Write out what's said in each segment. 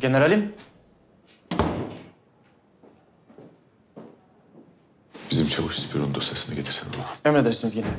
Generalim. Bizim çavuş İspiron dosyasını getirsen bana. Emredersiniz generalim.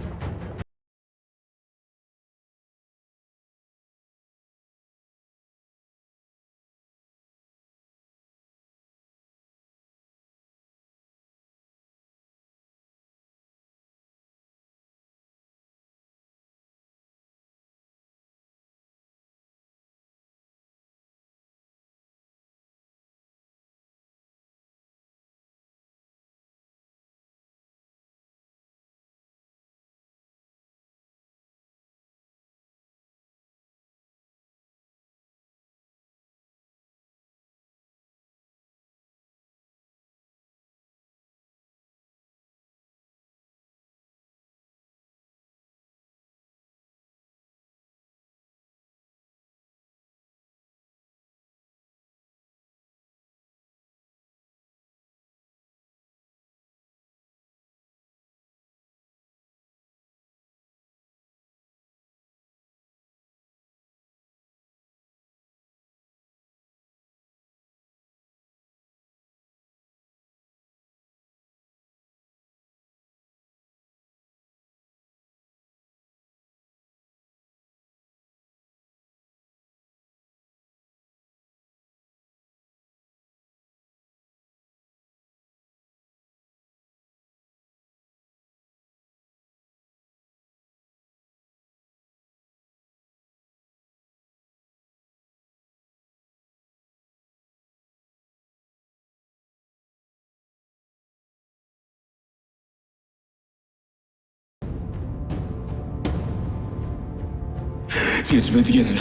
Geçmedi general.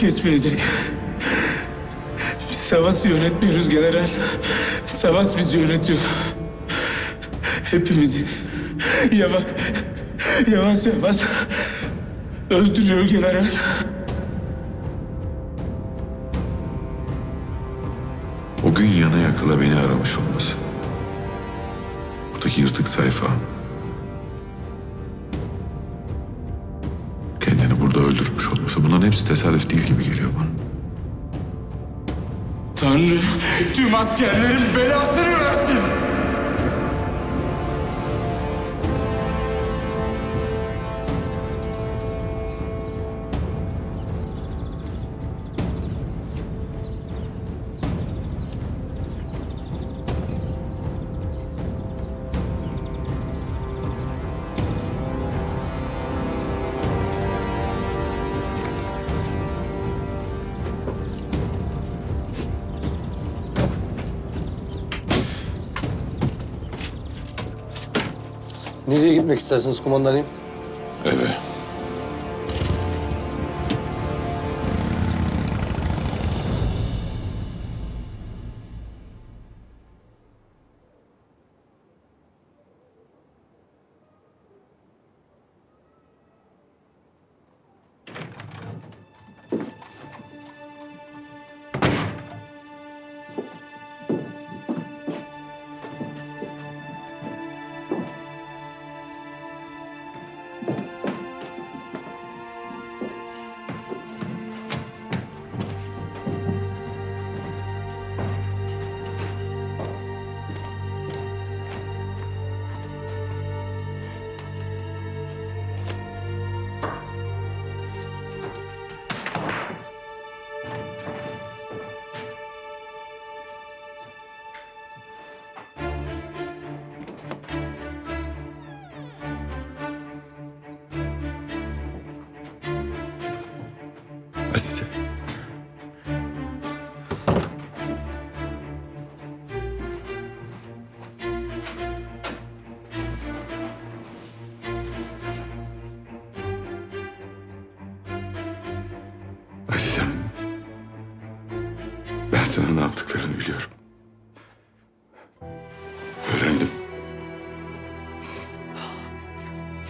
Geçmeyecek. Biz yönetmiyoruz general. Savas bizi yönetiyor. Hepimizi yavaş yavaş yavaş öldürüyor general. O gün yana yakıla beni aramış olması. Buradaki yırtık sayfa. Öldürmüş olması. Bunların hepsi tesadüf değil gibi geliyor bana. Tanrı tüm askerlerin belasını versin. Nereye gitmek istersiniz kumandanım?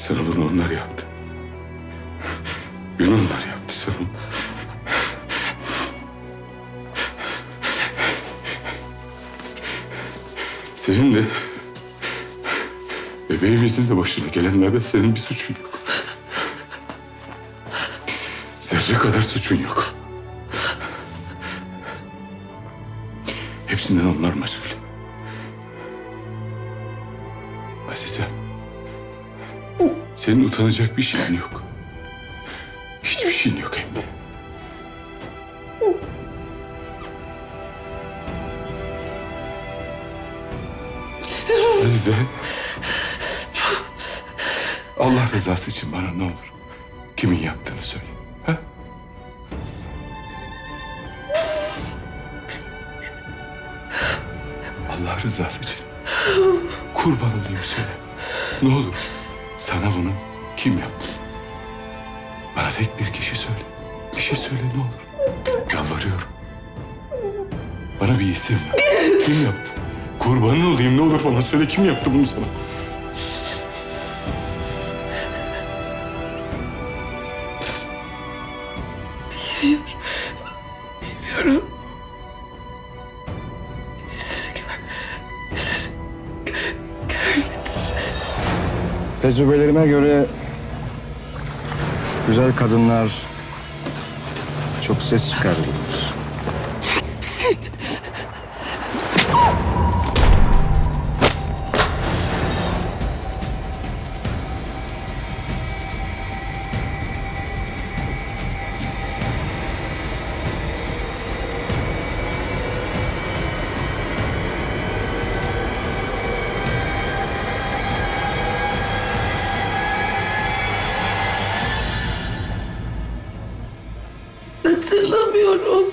Sana bunu onlar yaptı. Yunanlar yaptı sana. Senin de bebeğimizin de başına gelenlerde senin bir suçun yok. Zerre kadar suçun yok. Hepsinden onlar mesul. Azize. Senin utanacak bir şeyin yok. Hiçbir şeyin yok hem de. Azize. Allah rızası için bana ne olur. Kimin yaptığını söyle. Ha? Allah rızası için. Kurban olayım söyle. Ne olur. Sana bunu kim yaptı? Bana tek bir kişi söyle. Bir şey söyle ne olur. Yalvarıyorum. Bana bir isim. Kim yaptı? Kurbanın olayım ne olur bana söyle kim yaptı bunu sana? Tecrübelerime göre güzel kadınlar çok ses çıkarırlar. Hatırlamıyorum.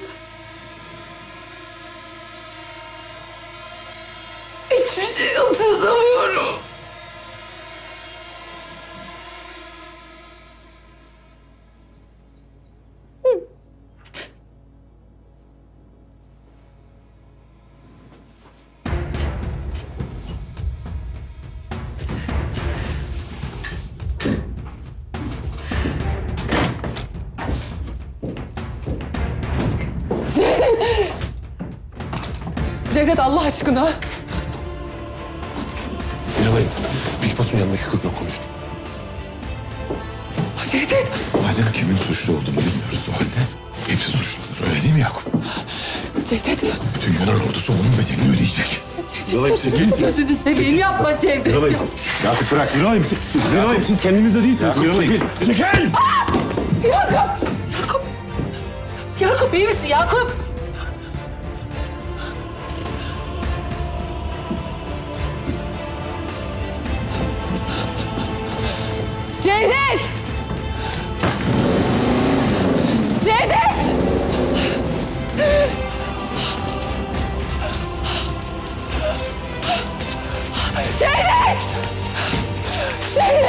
Cevdet Allah aşkına. Miralay'ım, Bilpas'ın yanındaki kızla konuştum. Cevdet! Madem kimin suçlu olduğunu bilmiyoruz o halde hepsi suçludur. Öyle değil mi Yakup? Cevdet! Bütün Yunan ordusu onun bedelini ödeyecek. Cevdet gözünü, gözünü seveyim yapma Cevdet. Yakup bırak. Miralayım siz. Miralayım siz kendinizde değilsiniz. Miralayım. Çekil. Yakup! Yakup! Yakup iyi misin Yakup?